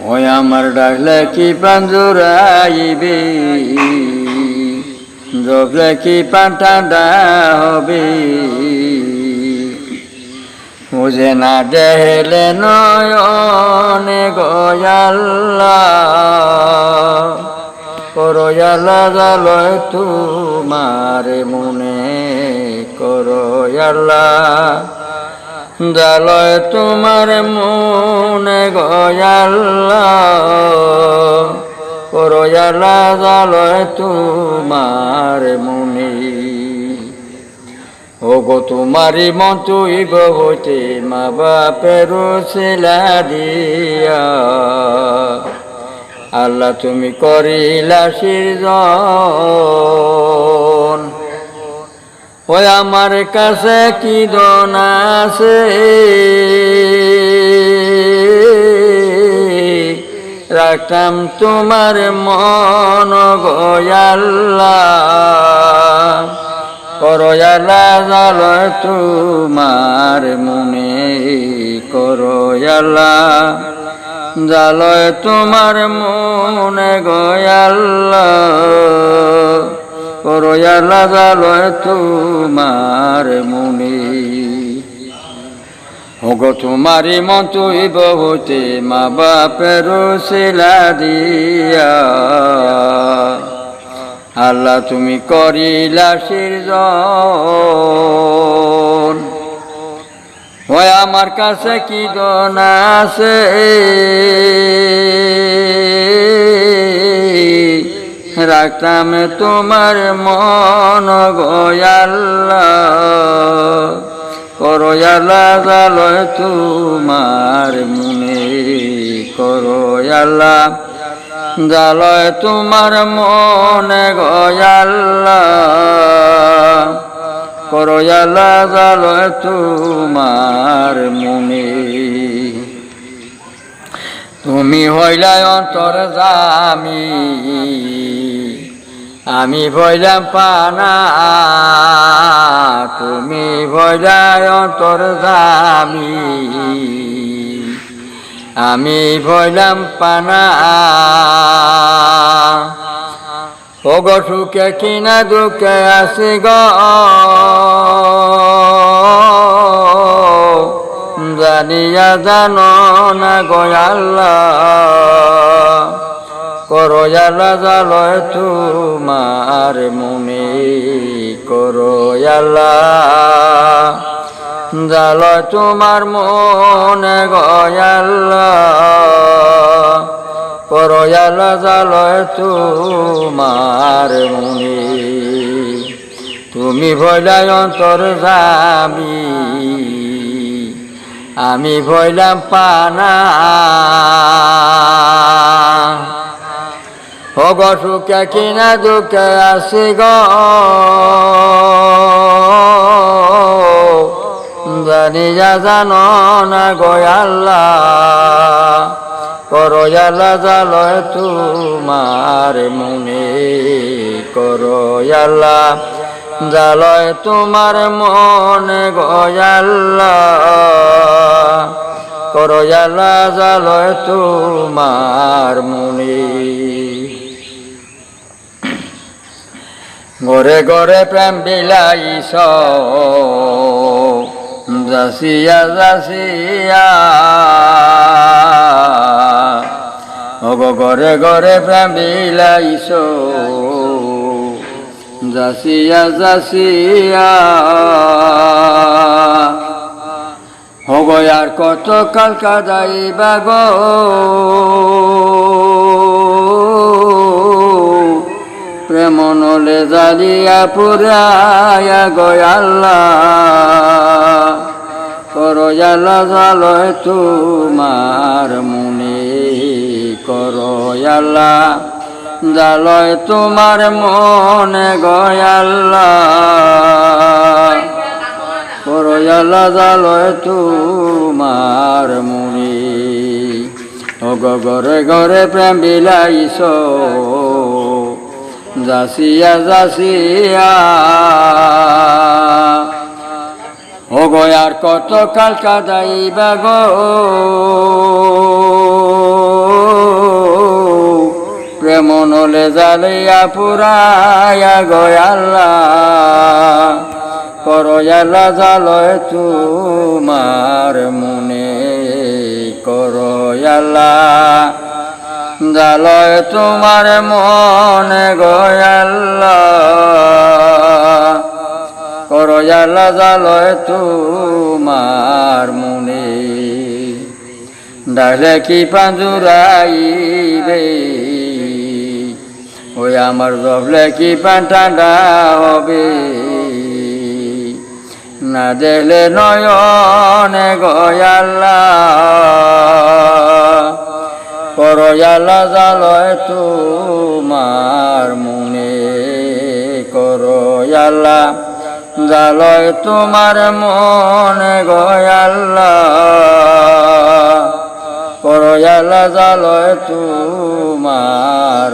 ওই আমার ডাকলে কি পাঞ্জুরাইবে জবলে কি পান্টা হবে? বুঝে না দেহলে নয়নে গয়াল্লা করয়ালা জালয় তোমার মনে করয়াল্লা জালয় তোমার মনে গয়াল্লা জালয় তোমার মনে। ও গো তোমারি মন তুই হইতে মা বাপের ছেলা দিয়া। আল্লাহ তুমি করিলা সিরজন ওই আমার কাছে কি দন আছে? রাখতাম তোমার মন গয়াল্লা করয়ালা জাল তোমার মনে করয়ালা জালয় তোমার মনে গয়াল্লা করয়ালা জালয় তোমার মনে। ওগ তোমারি মন তুই বহুতে মা বাপের শিলা দিয়া। আল্লাহ তুমি করিলা সিরজন ওই আমার কাছে কি দন আছে? রাখতাম তোমার মন গয়াল্লা করয়ালা জালয় তোমার মনে করয়ালা জালয় তোমার মনে গয়াল্লা করয়ালা জালয় তোমার মনে। তুমি হইলাই অন্তর জামি। আমি ভইলাম পানা, তুমি ভইলাই অন্তর জামি। আমি ভইলাম পানা। ও কিনা দুঃখে আসি গ। জানিয়া জানো না গয়াল্লা করয়ালা জালয় তোমার মনে করয়ালা জালয় তোমার মনে গয়াল্লা করয়ালা জালয় তোমার মনে। তুমি ভইলাই অন্তর যাবি, আমি ভইলাম পানা। হগ সুখে কিনা দুঃখে আসি গ। জানিয়া জানো না গয়াল্লা করয়ালা জালয় তোমার মনে করয়ালা জালয় তোমার মনে গয়াল্লা করয়ালা জালয় তোমার মনে। ঘরে ঘরে প্রেম বিলাইছ। যাসিয়া যাসিয়া অগ ঘরে ঘরে প্রেম বিলাইছ। যাসিয়া হব আর কত কাল কাদাইবা গো। নলে জালিয়া পুরায়া গয়াল্লা করয়ালা জালয় তোমার মনে করয়ালা জালয় তোমার মনে গয়াল্লা করয়ালা জালয় তোমার মনে। অগ ঘরে ঘরে প্রেম বিলাইছ। যাসিয়া যাসিয়া ও আর কত কাল কাদাইবা গো? মনলে জালিয়া পুরায়া গয়াল্লা করয়ালা জালয় তোমার মনে করয়ালা জালয় তোমার মনে গয়াল্লা করয়ালা জালয় তোমার মনে। ডালে কি পাঞ্জুরাইবে ওই আমার জবলে কি পান্টাডা হবে না দেলে নয়নে গয়াল্লা করয়ালা জালয় তোমার মনে করয়ালা জালয় তোমার মনে গয়াল্লা করয়ালা জালয় তোমার